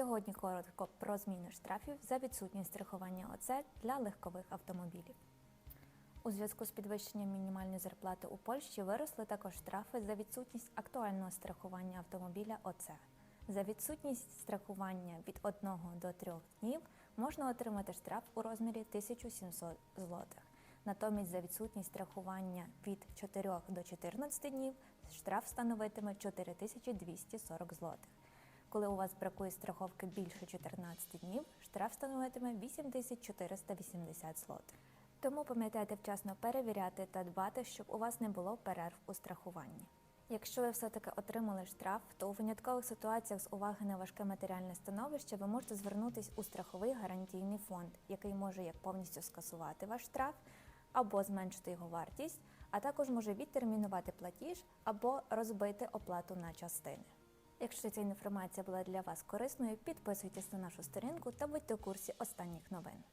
Сьогодні коротко про зміни штрафів за відсутність страхування ОЦ для легкових автомобілів. У зв'язку з підвищенням мінімальної зарплати у Польщі виросли також штрафи за відсутність актуального страхування автомобіля ОЦ. За відсутність страхування від 1 до 3 днів можна отримати штраф у розмірі 1700 злотих. Натомість за відсутність страхування від 4 до 14 днів штраф становитиме 4240 злотих. Коли у вас бракує страховки більше 14 днів, штраф становитиме 8480 злотих. Тому пам'ятайте вчасно перевіряти та дбати, щоб у вас не було перерв у страхуванні. Якщо ви все-таки отримали штраф, то у виняткових ситуаціях з уваги на важке матеріальне становище ви можете звернутися у страховий гарантійний фонд, який може як повністю скасувати ваш штраф або зменшити його вартість, а також може відтермінувати платіж або розбити оплату на частини. Якщо ця інформація була для вас корисною, підписуйтесь на нашу сторінку та будьте у курсі останніх новин.